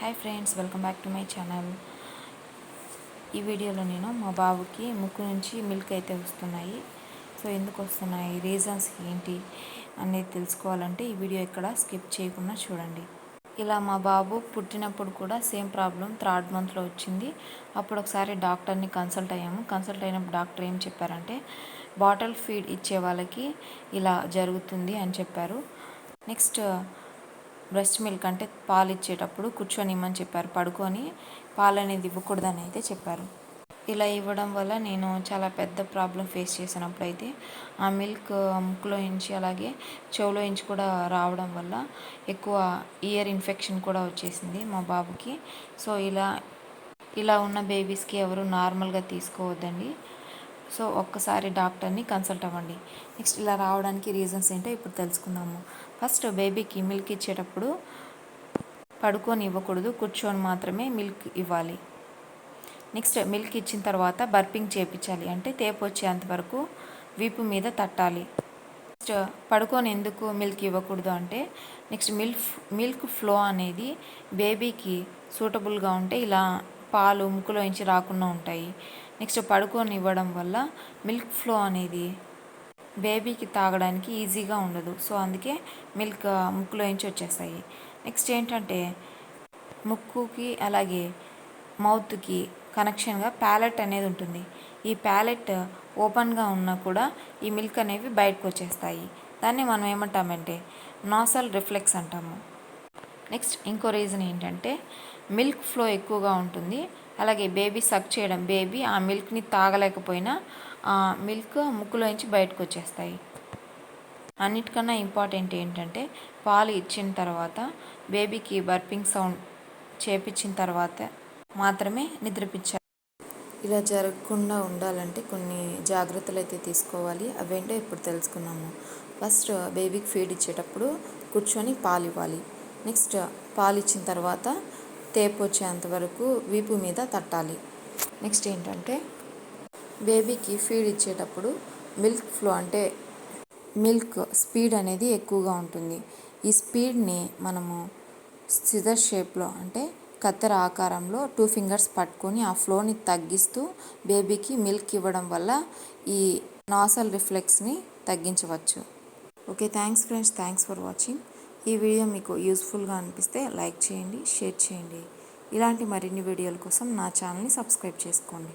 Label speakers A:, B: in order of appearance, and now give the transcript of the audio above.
A: Hi friends welcome back to my channel. ఈ వీడియోలో నేను మా బాబుకి ముక్కు నుంచి మిల్క్ అయితే వస్తున్నాయి. సో ఎందుకు వస్తున్నాయి? రీజన్స్ ఏంటి అనేది తెలుసుకోవాలంటే ఈ వీడియో ఇక్కడ స్కిప్ చేయకుండా చూడండి. ఇలా మా బాబు పుట్టినప్పుడు కూడా సేమ్ ప్రాబ్లం థర్డ్ మంత్లో వచ్చింది. అప్పుడు ఒకసారి డాక్టర్ని కన్సల్ట్ అయ్యాము. కన్సల్ట్ అయినప్పుడు డాక్టర్ ఏం చెప్పారంటే బాటిల్ ఫీడ్ ఇచ్చే వాళ్ళకి ఇలా జరుగుతుంది అని చెప్పారు. నెక్స్ట్ బ్రెస్ట్ మిల్క్ అంటే పాలు ఇచ్చేటప్పుడు కూర్చొని ఇమ్మని చెప్పారు. పడుకొని పాలు అనేది ఇవ్వకూడదని అయితే చెప్పారు. ఇలా ఇవ్వడం వల్ల నేను చాలా పెద్ద ప్రాబ్లం ఫేస్ చేసినప్పుడు అయితే ఆ మిల్క్ ముక్కులో ఇంచి అలాగే చెవులో ఇంచి కూడా రావడం వల్ల ఎక్కువ ఇయర్ ఇన్ఫెక్షన్ కూడా వచ్చేసింది మా బాబుకి. సో ఇలా ఇలా ఉన్న బేబీస్కి ఎవరు నార్మల్గా తీసుకోవద్దండి. సో ఒక్కసారి డాక్టర్ని కన్సల్ట్ అవ్వండి. నెక్స్ట్ ఇలా రావడానికి రీజన్స్ ఏంటో ఇప్పుడు తెలుసుకుందాము. ఫస్ట్ బేబీకి మిల్క్ ఇచ్చేటప్పుడు పడుకొని ఇవ్వకూడదు కూర్చొని మాత్రమే మిల్క్ ఇవ్వాలి. నెక్స్ట్ మిల్క్ ఇచ్చిన తర్వాత బర్పింగ్ చేపించాలి. అంటే తేపు వచ్చేంత వరకు వీపు మీద తట్టాలి. నెక్స్ట్ పడుకొని ఎందుకు మిల్క్ ఇవ్వకూడదు అంటే నెక్స్ట్ మిల్క్ మిల్క్ ఫ్లో అనేది బేబీకి సూటబుల్గా ఉంటే ఇలా పాలు ముక్కులోంచి రాకుండా ఉంటాయి. నెక్స్ట్ పడుకొని ఇవ్వడం వల్ల మిల్క్ ఫ్లో అనేది బేబీకి తాగడానికి ఈజీగా ఉండదు. సో అందుకే మిల్క్ ముక్కులో నుంచి వచ్చేస్తాయి. నెక్స్ట్ ఏంటంటే ముక్కుకి అలాగే మౌత్కి కనెక్షన్గా ప్యాలెట్ అనేది ఉంటుంది. ఈ ప్యాలెట్ ఓపెన్గా ఉన్నా కూడా ఈ మిల్క్ అనేవి బయటకు వచ్చేస్తాయి. దాన్ని మనం ఏమంటామంటే నాసల్ రిఫ్లెక్స్ అంటాము. నెక్స్ట్ ఇంకో రీజన్ ఏంటంటే మిల్క్ ఫ్లో ఎక్కువగా ఉంటుంది. అలాగే బేబీ సక్ చేయడం. బేబీ ఆ మిల్క్ని తాగలేకపోయినా ఆ మిల్క్ ముక్కులోంచి బయటకు వచ్చేస్తాయి. అన్నిటికన్నా ఇంపార్టెంట్ ఏంటంటే పాలు ఇచ్చిన తర్వాత బేబీకి బర్పింగ్ సౌండ్ చేపించిన తర్వాత మాత్రమే నిద్రపించాలి ఇలా జరగకుండా ఉండాలంటే కొన్ని జాగ్రత్తలు అయితే తీసుకోవాలి. అవేంటో ఇప్పుడు తెలుసుకున్నాము. ఫస్ట్ బేబీకి ఫీడ్ ఇచ్చేటప్పుడు కూర్చొని పాలు ఇవ్వాలి నెక్స్ట్ పాలు ఇచ్చిన తర్వాత తేపు వచ్చేంత వరకు వీపు మీద తట్టాలి. నెక్స్ట్ ఏంటంటే బేబీకి ఫీడ్ ఇచ్చేటప్పుడు మిల్క్ ఫ్లో అంటే మిల్క్ స్పీడ్ అనేది ఎక్కువగా ఉంటుంది. ఈ స్పీడ్ని మనము సిజర్ షేప్లో అంటే కత్తెర ఆకారంలో టూ ఫింగర్స్ పట్టుకొని ఆ ఫ్లోని తగ్గిస్తూ బేబీకి మిల్క్ ఇవ్వడం వల్ల ఈ నాసల్ రిఫ్లెక్స్ని తగ్గించవచ్చు. Okay thanks friends. Thanks for watching. ఈ వీడియో మీకు యూస్ఫుల్గా అనిపిస్తే లైక్ చేయండి షేర్ చేయండి. ఇలాంటి మరిన్ని వీడియోల కోసం నా ఛానల్ని సబ్స్క్రైబ్ చేసుకోండి.